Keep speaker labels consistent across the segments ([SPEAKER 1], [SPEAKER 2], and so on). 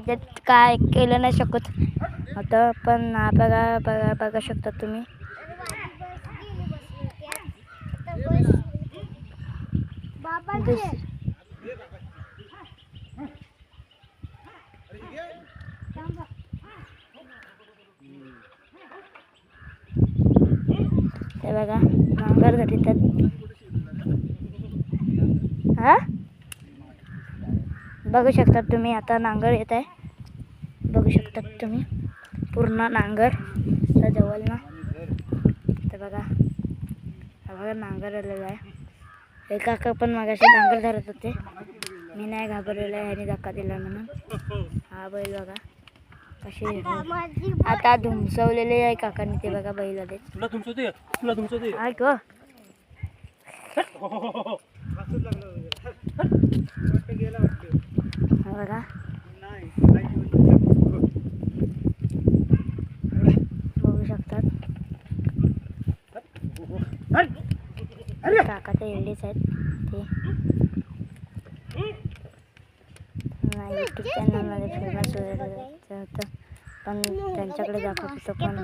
[SPEAKER 1] त्याच्यात काय केलं नाही शकत. होतं पण बघा बघा बघा शकता तुम्ही. ते बघा नांगर धरितात हा? बघू शकतात तुम्ही आता नांगर येत आहे. बघू शकतात तुम्ही पूर्ण नांगर जवळ ना. ते बघा हा बघा नांगर आलेला आहे. हे काका पण मागाशी नांगर धरत होते. मी नाही घाबरलेला आहे ह्याने धक्का दिला म्हणून. हा बैल बघा कशी आता धुमसवलेले आहे काकांनी ते बघा बैल आले
[SPEAKER 2] तुला
[SPEAKER 1] ऐक हो. हा बघा. बघू शकतात. काका ते एवढेच आहेत. ते. नाही यूट्यूब चॅनलमध्ये फेमस वगैरे होतं. पण त्यांच्याकडे दाखवत होतो पण.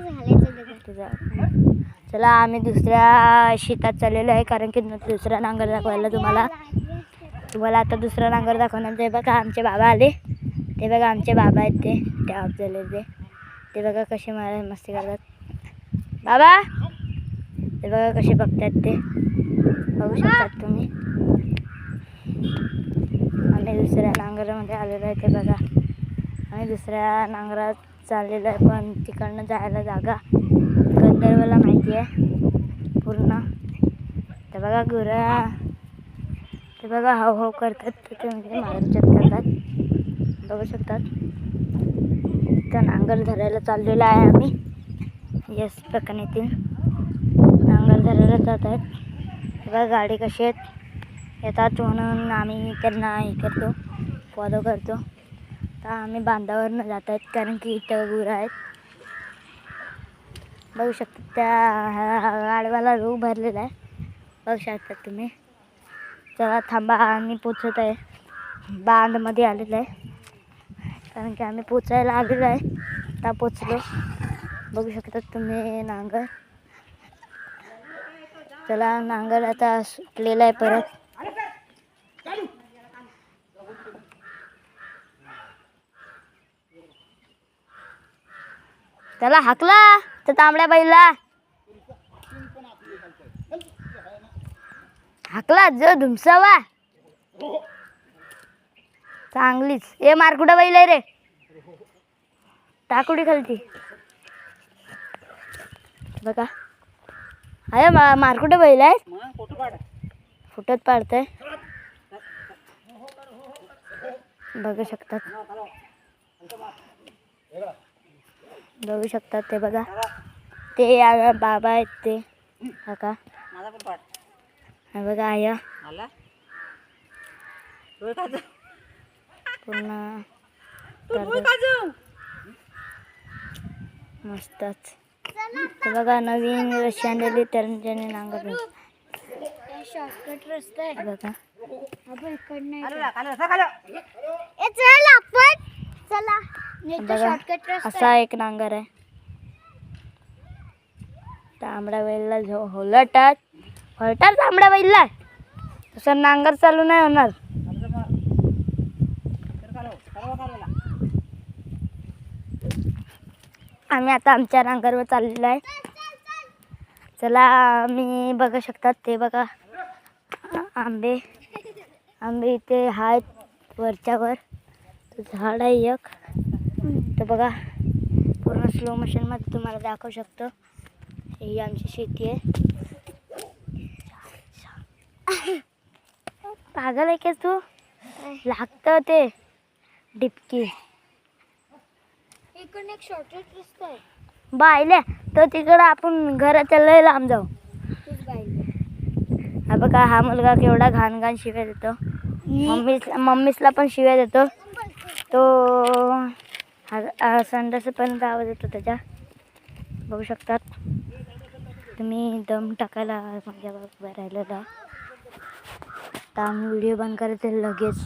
[SPEAKER 1] चला आम्ही दुसऱ्या शेतात चाललेलो आहे कारण की दुसरा नांगर दाखवायला तुम्हाला तुम्हाला आता दुसरा नांगर दाखवणार. ते बघा आमचे बाबा आले. ते बघा आमचे बाबा आहेत ते. ते ऑफ झाले ते. ते बघा कसे मला मस्ती करतात. बाबा! ते बघा कसे बघतात ते. बघू शकतात तुम्ही. आम्ही दुसऱ्या नांगरामध्ये आलेलो आहे ते बघा. आम्ही दुसऱ्या नांगरात चाललेलो आहे पण तिकडनं जायला जागा गंधर्वला माहिती आहे. पूर्ण. ते बघा गुरा ते बघा हाव हाव करतात ते ते म्हणजे करतात. बघू शकतात. तर नांगर धरायला चाललेलो आहे आम्ही. यस प्रकरणीतील नांगर धरायला जात आहेत. बघा गाडी कशी आहेत. येतात म्हणून आम्ही त्यांना हे करतो. फॉलो करतो. तर आम्ही बांधावरनं जात आहेत कारण की इथं गुरं आहेत. बघू शकता त्या गाडीवाला रू भरलेला आहे. बघू शकतात तुम्ही. चला थांबा आम्ही पोचत आहे बांधमध्ये आलेलं आहे. कारण की आम्ही पोचायला आलेलो आहे. आता पोचलो. बघू शकता तुम्ही नांगर. चला नांगर आता सुटलेला आहे परत. त्याला हाकला. त्या तांबड्या बाईला हाकला जो धुमसावा. चांगलीच. ए मारकुटा बैल आहे रे? टाकुडी खालती. बघा. अरे मा मारकुटा बैल आहे फुटत पाडतंय. बघू शकतात. बघू शकतात ते बघा. ते बाबा आहेत ते. काका
[SPEAKER 2] पण पाठ.
[SPEAKER 1] बघा आया. करतात. मस्तच. बघा नवीन रशी आणलेली तरंजने नांगर शॉर्टकट रस्ता आहे. बघा. आपण चल आपण. चला. बघा असा एक नांगर आहे. तांबडा बैलला झो होलटात. होलटात तांबडा बैलला. तसं नांगर चालू नाही होणार. आम्ही आता आमच्या नांगरवर चाललेलो आहे. चला मी बघू शकतात ते बघा. आंबे. आंबे इथे आहेत वरच्यावर. झाड आहे एक. तर बघा पूर्ण स्लो मशीनमध्ये तुम्हाला दाखवू शकतो. ही आमची शेती आहे. पागल आहे का तू? लागतं ते. डिपकी.
[SPEAKER 3] इकडून एक शॉर्टकट रस्ता आहे.
[SPEAKER 1] बायले तर तिकडं आपण घराच्या लय लांब जाऊ.
[SPEAKER 3] तूच बाई
[SPEAKER 1] हा बघा हा मुलगा केवढा घाण घाण शिव्या देतो. मम्मी मम्मीसला पण शिव्या देतो. तो हा संडासपर्यंत आवाज येतो त्याच्या. बघू शकतात. तुम्ही दम टाकायला माझ्या उभं राहिलेला. आता आम्ही व्हिडिओ बंद करायचे लगेच.